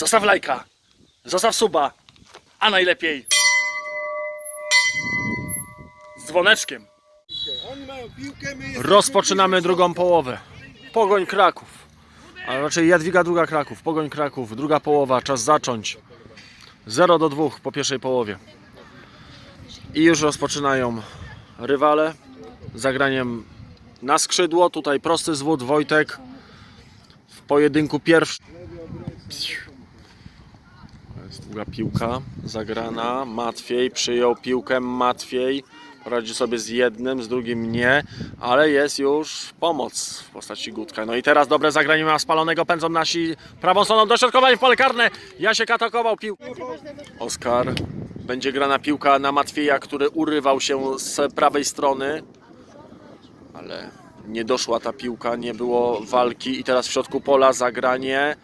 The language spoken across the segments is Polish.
Zostaw lajka, zostaw suba, a najlepiej z dzwoneczkiem. Rozpoczynamy drugą połowę. Pogoń Kraków. A raczej Jadwiga druga Kraków. Pogoń Kraków. Druga połowa. Czas zacząć. 0 do 2 po pierwszej połowie. I już rozpoczynają rywale. Zagraniem na skrzydło. Tutaj prosty zwód. Wojtek w pojedynku pierwszy. Długa piłka zagrana. Matwiej przyjął piłkę. Matwiej radzi sobie z jednym, z drugim nie, ale jest już pomoc w postaci Gutka. No i teraz dobre zagranie ma spalonego, pędzą nasi prawą stroną, dośrodkowanie w pole karne. Jasiek atakował piłkę. Oskar, będzie grana piłka na Matwieja, który urywał się z prawej strony, ale nie doszła ta piłka, nie było walki i teraz w środku pola zagranie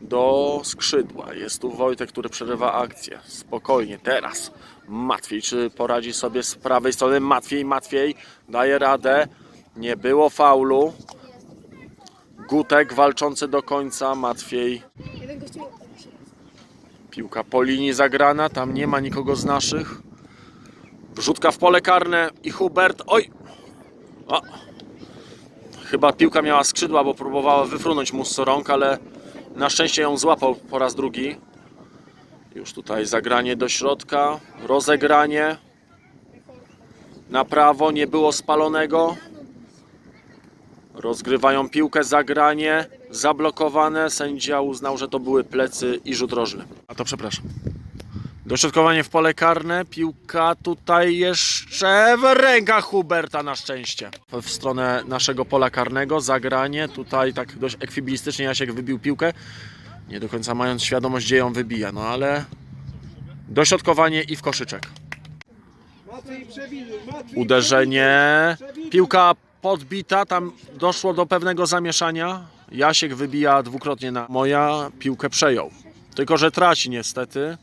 do skrzydła. Jest tu Wojtek, który przerywa akcję. Spokojnie, teraz Matwiej, czy poradzi sobie z prawej strony? Matwiej, Matwiej daje radę. Nie było faulu. Gutek walczący do końca. Matwiej. Piłka po linii zagrana. Tam nie ma nikogo z naszych. Rzutka w pole karne i Hubert. Oj! O. Chyba piłka miała skrzydła, bo próbowała wyfrunąć mu z rąk, ale na szczęście ją złapał po raz drugi. Już tutaj zagranie do środka, rozegranie. Na prawo nie było spalonego. Rozgrywają piłkę, zagranie, zablokowane. Sędzia uznał, że to były plecy i rzut rożny. A to przepraszam. Dośrodkowanie w pole karne. Piłka tutaj jeszcze w rękach Huberta na szczęście. W stronę naszego pola karnego. Zagranie. Tutaj tak dość ekwibilistycznie Jasiek wybił piłkę. Nie do końca mając świadomość, gdzie ją wybija. No ale dośrodkowanie i w koszyczek. Uderzenie. Piłka podbita. Tam doszło do pewnego zamieszania. Jasiek wybija dwukrotnie na moja. Piłkę przejął. Tylko, że traci niestety.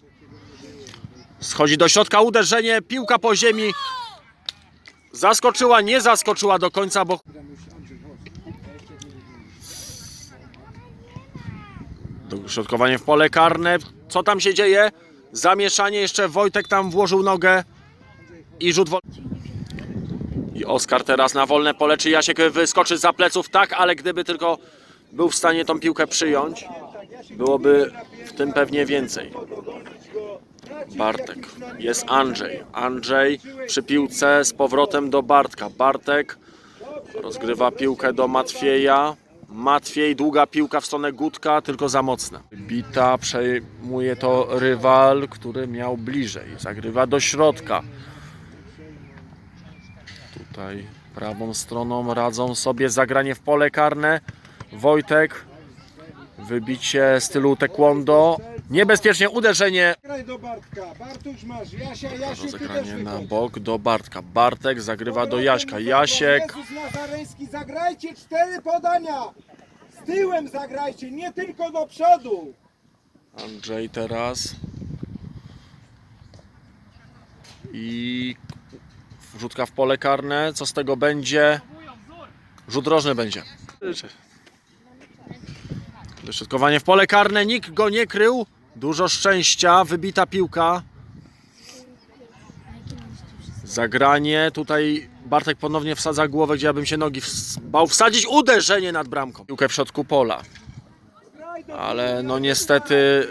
Schodzi do środka, uderzenie, piłka po ziemi. Zaskoczyła, nie zaskoczyła do końca, bo Dośrodkowanie w pole karne. Co tam się dzieje? Zamieszanie, jeszcze Wojtek tam włożył nogę i rzut wolny. I Oskar teraz na wolne pole. Czy Jasiek wyskoczy za pleców? Tak, ale gdyby tylko był w stanie tą piłkę przyjąć, byłoby w tym pewnie więcej. Bartek. Jest Andrzej. Andrzej przy piłce z powrotem do Bartka. Bartek rozgrywa piłkę do Matwieja. Matwiej, długa piłka w stronę Gutka, tylko za mocna. Bita, przejmuje to rywal, który miał bliżej. Zagrywa do środka. Tutaj prawą stroną radzą sobie zagranie w pole karne. Wojtek, wybicie stylu taekwondo. Niebezpiecznie uderzenie. Graj do Bartka, Bartuś masz, Jasia, Jasiu, Rozegranie na bok do Bartka. Bartek zagrywa do Jaśka. Jasiek. Jezus Nazareński, zagrajcie cztery podania! Z tyłem zagrajcie, nie tylko do przodu! Andrzej teraz. I rzutka w pole karne. Co z tego będzie? Rzut rożny będzie. Dośrodkowanie w pole karne. Nikt go nie krył. Dużo szczęścia. Wybita piłka. Zagranie. Tutaj Bartek ponownie wsadza głowę, gdzie ja bym się nogi bał wsadzić. Uderzenie nad bramką. Piłkę w środku pola. Ale no niestety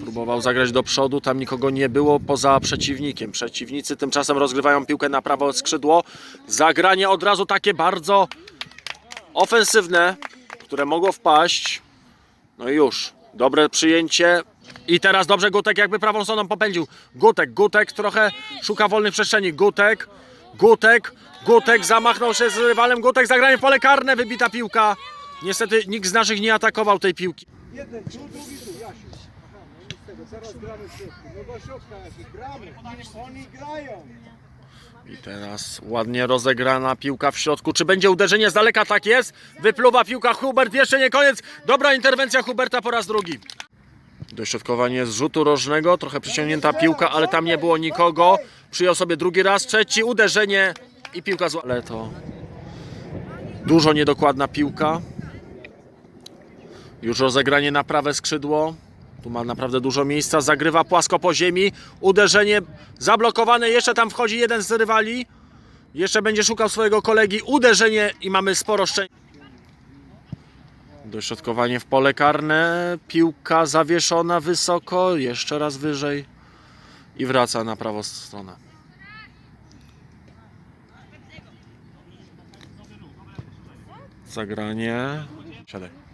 próbował zagrać do przodu, tam nikogo nie było poza przeciwnikiem. Przeciwnicy tymczasem rozgrywają piłkę na prawo skrzydło. Zagranie od razu takie bardzo ofensywne, które mogło wpaść. No i już. Dobre przyjęcie. I teraz dobrze Gutek jakby prawą stroną popędził. Gutek, Gutek trochę szuka wolnych przestrzeni. Gutek, Gutek, Gutek zamachnął się z rywalem. Gutek zagranie pole karne, wybita piłka. Niestety nikt z naszych nie atakował tej piłki. Jeden tu, drugi tu, Jasiu. Aha, no nic z tego, teraz gramy w środku. No do środka, Jasiu, gramy. Oni grają. I teraz ładnie rozegrana piłka w środku. Czy będzie uderzenie z daleka? Tak jest. Wypluwa piłka Hubert. Jeszcze nie koniec. Dobra interwencja Huberta po raz drugi. Dośrodkowanie z rzutu rożnego. Trochę przyciągnięta piłka, ale tam nie było nikogo. Przyjął sobie drugi raz. Trzeci uderzenie i piłka zła. Ale to dużo niedokładna piłka. Już rozegranie na prawe skrzydło. Tu ma naprawdę dużo miejsca, zagrywa płasko po ziemi, uderzenie zablokowane, jeszcze tam wchodzi jeden z rywali, jeszcze będzie szukał swojego kolegi, uderzenie i mamy sporo szczęścia. Dośrodkowanie w pole karne, piłka zawieszona wysoko, jeszcze raz wyżej i wraca na prawą stronę. Zagranie. Siadaj.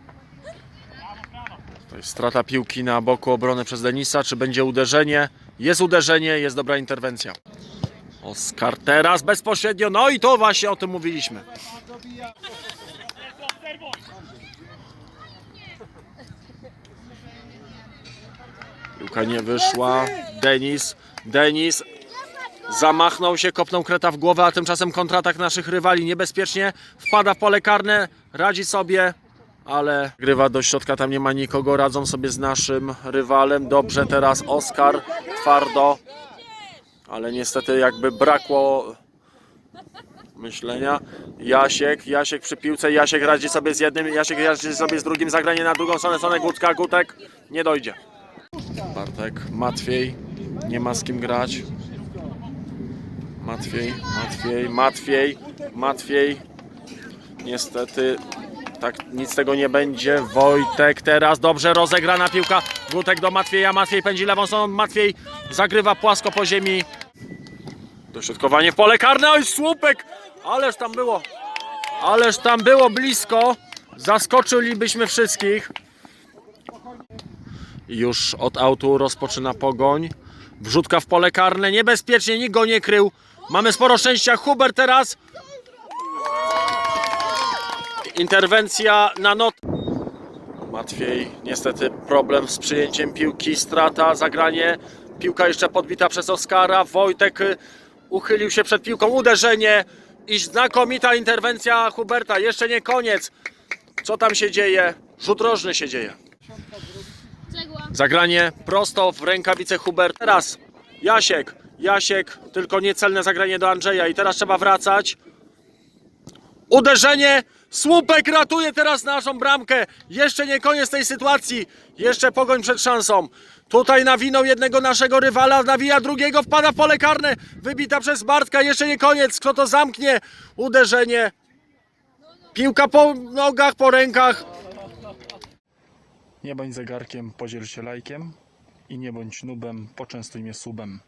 To jest strata piłki na boku obrony przez Denisa. Czy będzie uderzenie? Jest uderzenie, jest dobra interwencja. Oskar teraz bezpośrednio. No i to właśnie o tym mówiliśmy. Piłka nie wyszła. Denis. Denis zamachnął się, kopnął kreta w głowę, a tymczasem kontratak naszych rywali niebezpiecznie. Wpada w pole karne, radzi sobie, ale grywa do środka, tam nie ma nikogo. Radzą sobie z naszym rywalem. Dobrze teraz Oskar, twardo, ale niestety jakby brakło myślenia. Jasiek, Jasiek przy piłce, Jasiek radzi sobie z jednym, Jasiek radzi sobie z drugim, zagranie na drugą stronę, stronę Gutka, Gutek nie dojdzie. Bartek, Matwiej, nie ma z kim grać. Matwiej, Matwiej, Matwiej, Matwiej. Niestety tak nic z tego nie będzie. Wojtek teraz dobrze rozegrana piłka. Gutek do Matwieja, Matwiej pędzi lewą stroną, Matwiej zagrywa płasko po ziemi. Dośrodkowanie w pole karne, oj słupek! Ależ tam było, ależ tam było blisko. Zaskoczylibyśmy wszystkich. Już od autu rozpoczyna pogoń. Wrzutka w pole karne, niebezpiecznie, nikt go nie krył. Mamy sporo szczęścia. Hubert teraz. Interwencja na not. Matwiej, niestety problem z przyjęciem piłki, strata, zagranie. Piłka jeszcze podbita przez Oskara. Wojtek y, uchylił się przed piłką, uderzenie i znakomita interwencja Huberta. Jeszcze nie koniec. Co tam się dzieje? Rzut rożny się dzieje. Zagranie prosto w rękawice Hubert. Teraz Jasiek, Jasiek, tylko niecelne zagranie do Andrzeja i teraz trzeba wracać. Uderzenie, słupek ratuje teraz naszą bramkę. Jeszcze nie koniec tej sytuacji. Jeszcze pogoń przed szansą. Tutaj nawinął jednego naszego rywala, nawija drugiego, wpada w pole karne. Wybita przez Bartka, jeszcze nie koniec. Kto to zamknie? Uderzenie. Piłka po nogach, po rękach. Nie bądź zegarkiem, podziel się lajkiem i nie bądź nubem, poczęstuj mnie subem.